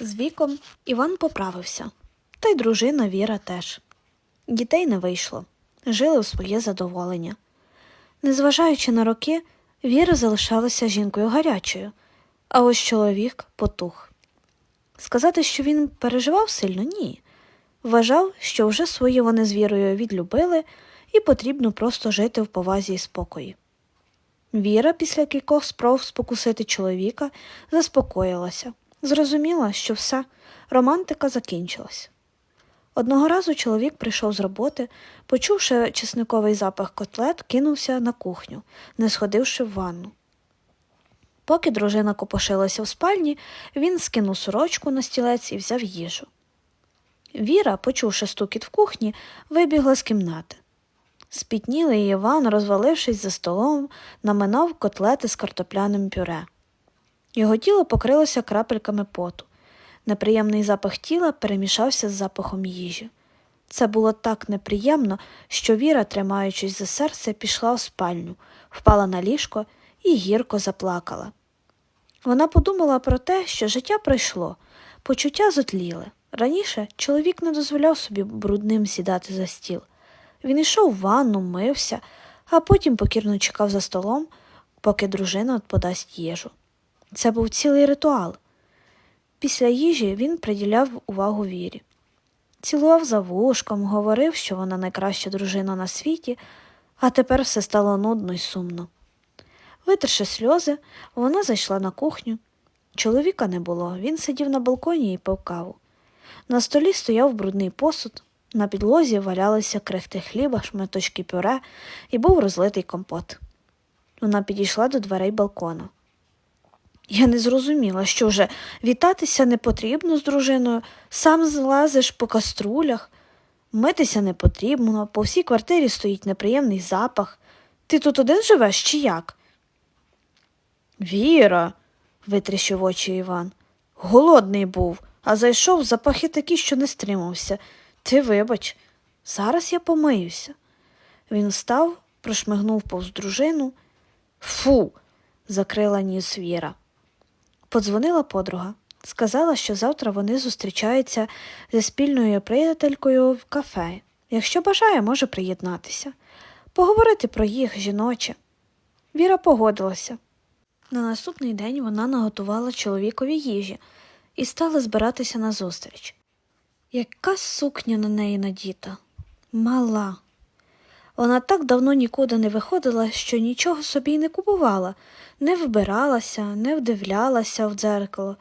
З віком Іван поправився, та й дружина Віра теж. Дітей не вийшло, жили у своє задоволення. Незважаючи на роки, Віра залишалася жінкою гарячою, а ось чоловік потух. Сказати, що він переживав сильно, ні. Вважав, що вже свої вони з вірою відлюбили і потрібно просто жити в повазі і спокої. Віра після кількох спроб спокусити чоловіка заспокоїлася, зрозуміла, що все, романтика закінчилась. Одного разу чоловік прийшов з роботи, почувши чесниковий запах котлет, кинувся на кухню, не сходивши в ванну. Поки дружина копошилася в спальні, він скинув сорочку на стілець і взяв їжу. Віра, почувши стукіт в кухні, вибігла з кімнати. Спітнілий Іван, розвалившись за столом, наминав котлети з картопляним пюре. Його тіло покрилося крапельками поту. Неприємний запах тіла перемішався з запахом їжі. Це було так неприємно, що Віра, тримаючись за серце, пішла в спальню, впала на ліжко і гірко заплакала. Вона подумала про те, що життя пройшло, почуття зотліли. Раніше чоловік не дозволяв собі брудним сідати за стіл. Він йшов в ванну, мився, а потім покірно чекав за столом, поки дружина подасть їжу. Це був цілий ритуал. Після їжі він приділяв увагу вірі. Цілував за вушком, говорив, що вона найкраща дружина на світі, а тепер все стало нудно й сумно. Витерши сльози, вона зайшла на кухню. Чоловіка не було, він сидів на балконі і пив каву. На столі стояв брудний посуд, на підлозі валялися крихти хліба, шматочки пюре і був розлитий компот. Вона підійшла до дверей балкона. Я не зрозуміла, що вже вітатися не потрібно з дружиною, сам злазиш по каструлях, митися не потрібно, по всій квартирі стоїть неприємний запах. Ти тут один живеш чи як? Віра, витріщив очі Іван. Голодний був, а зайшов запахи такі, що не стримався. Ти вибач, зараз я помиюся. Він встав, прошмигнув повз дружину. Фу, закрила ніс Віра. Подзвонила подруга. Сказала, що завтра вони зустрічаються зі спільною приятелькою в кафе. Якщо бажає, може приєднатися. Поговорити про їх жіноче. Віра погодилася. На наступний день вона наготувала чоловікові їжі і стала збиратися на зустріч. Яка сукня на неї надіта? Мала. Вона так давно нікуди не виходила, що нічого собі й не купувала, не вбиралася, не вдивлялася в дзеркало,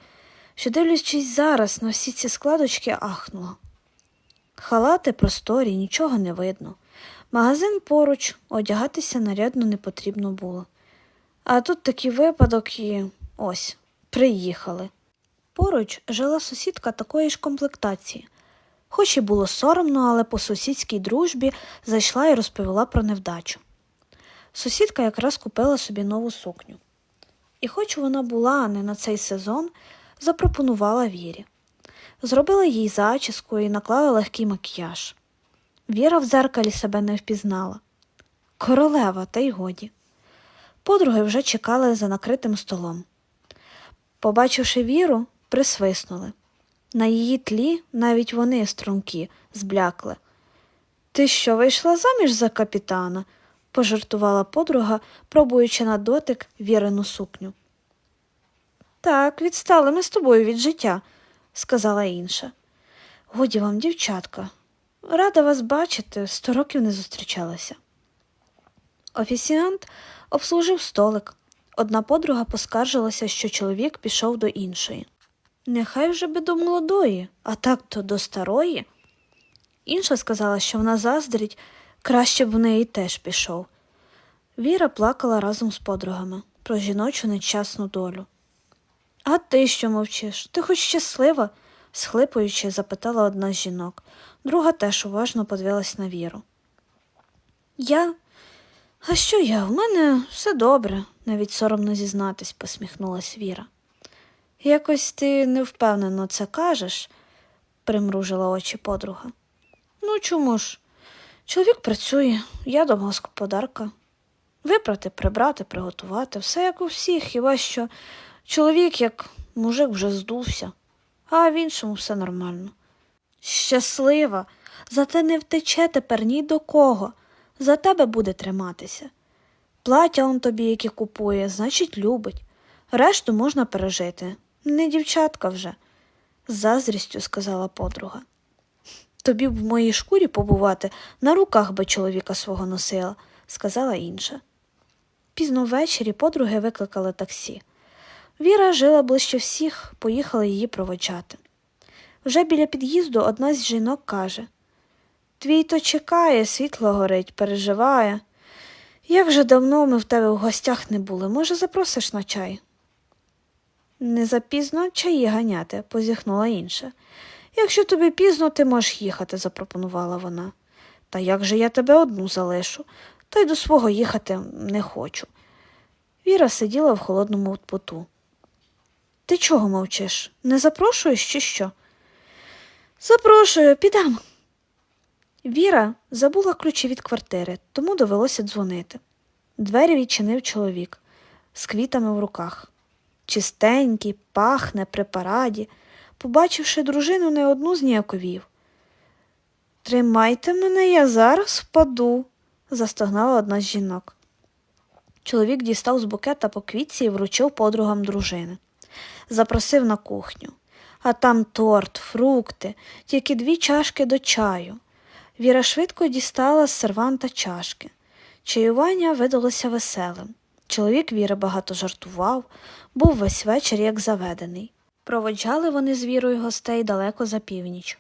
що, дивлячись зараз на всі ці складочки, ахнула. Халати просторі, нічого не видно. Магазин поруч, одягатися нарядно не потрібно було. А тут такий випадок і ось, приїхали. Поруч жила сусідка такої ж комплектації. Хоч і було соромно, але по сусідській дружбі зайшла і розповіла про невдачу. Сусідка якраз купила собі нову сукню. І, хоч вона була не на цей сезон, запропонувала Вірі. Зробила їй зачіску і наклала легкий макіяж. Віра в дзеркалі себе не впізнала. Королева, та й годі. Подруги вже чекали за накритим столом. Побачивши віру, присвиснули. На її тлі навіть вони струнки зблякли. Ти що, вийшла заміж за капітана? пожартувала подруга, пробуючи на дотик вірину сукню. Так, відстали ми з тобою від життя, сказала інша. Годі вам, дівчатка, рада вас бачити, сто років не зустрічалася. Офіціант обслужив столик. Одна подруга поскаржилася, що чоловік пішов до іншої. Нехай вже би до молодої, а так то до старої. Інша сказала, що вона заздрить, краще б в неї теж пішов. Віра плакала разом з подругами про жіночу нещасну долю. А ти що мовчиш? Ти хоч щаслива? схлипуючи, запитала одна з жінок. Друга теж уважно подивилась на віру. Я. А що я? У мене все добре, навіть соромно зізнатись, посміхнулась Віра. Якось ти невпевнено це кажеш, примружила очі подруга. Ну, чому ж? Чоловік працює, я домогосподарка. Випрати, прибрати, приготувати, все як у всіх, хіба що чоловік, як мужик, вже здувся. а в іншому все нормально. Щаслива, зате не втече тепер ні до кого. За тебе буде триматися. Плаття он тобі, яке купує, значить, любить. Решту можна пережити. Не дівчатка вже, з заздрістю сказала подруга. Тобі б в моїй шкурі побувати, на руках би чоловіка свого носила, сказала інша. Пізно ввечері подруги викликали таксі. Віра жила ближче всіх, поїхала її проводжати. Вже біля під'їзду одна з жінок каже Твій то чекає, світло горить, переживає. Як же давно ми в тебе в гостях не були, може, запросиш на чай? Не запізно чаї ганяти, позіхнула інша. Якщо тобі пізно, ти можеш їхати, запропонувала вона. Та як же я тебе одну залишу, та й до свого їхати не хочу. Віра сиділа в холодному поту. Ти чого мовчиш? Не запрошуєш чи що? Запрошую, підемо. Віра забула ключі від квартири, тому довелося дзвонити. Двері відчинив чоловік з квітами в руках. Чистенький, пахне при параді. Побачивши дружину, не одну зніяковів. Тримайте мене, я зараз впаду, застогнала одна з жінок. Чоловік дістав з букета по квітці і вручив подругам дружини. Запросив на кухню. А там торт, фрукти, тільки дві чашки до чаю. Віра швидко дістала з серванта чашки. Чаювання видалося веселим. Чоловік Віри багато жартував, був весь вечір як заведений. Проводжали вони з вірою гостей далеко за північ.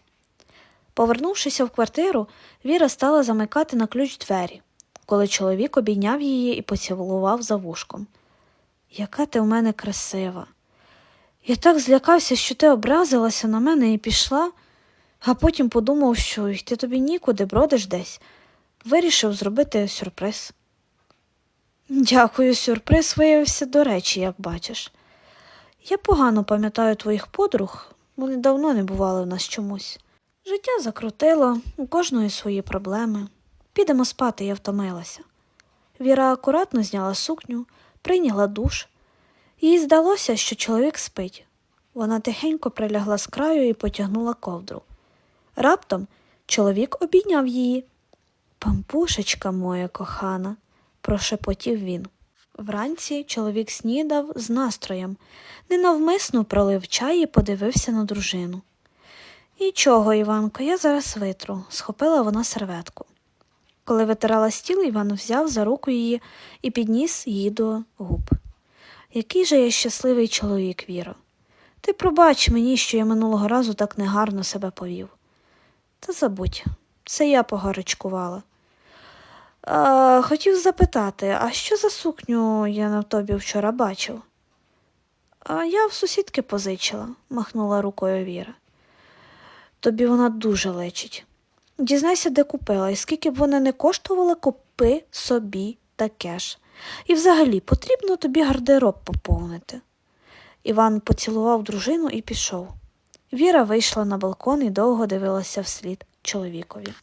Повернувшися в квартиру, Віра стала замикати на ключ двері, коли чоловік обійняв її і поцілував за вушком. Яка ти у мене красива. Я так злякався, що ти образилася на мене і пішла, а потім подумав, що йти тобі нікуди, бродиш десь. Вирішив зробити сюрприз. Дякую, сюрприз виявився до речі, як бачиш. Я погано пам'ятаю твоїх подруг, вони давно не бували в нас чомусь. Життя закрутило, у кожної свої проблеми. Підемо спати, я втомилася. Віра акуратно зняла сукню, прийняла душ. Їй здалося, що чоловік спить. Вона тихенько прилягла з краю і потягнула ковдру. Раптом чоловік обійняв її. Пампушечка моя кохана, прошепотів він. Вранці чоловік снідав з настроєм, ненавмисно пролив чай і подивився на дружину. Нічого, Іванко, я зараз витру, схопила вона серветку. Коли витирала стіл, Іван взяв за руку її і підніс її до губ. Який же я щасливий чоловік, Віро. Ти пробач мені, що я минулого разу так негарно себе повів. Та забудь, це я погарячкувала. А, хотів запитати, а що за сукню я на тобі вчора бачив? А я в сусідки позичила, махнула рукою Віра. Тобі вона дуже лечить. Дізнайся, де купила, і скільки б вона не коштувала, купи собі таке ж. І взагалі потрібно тобі гардероб поповнити. Іван поцілував дружину і пішов. Віра вийшла на балкон і довго дивилася вслід чоловікові.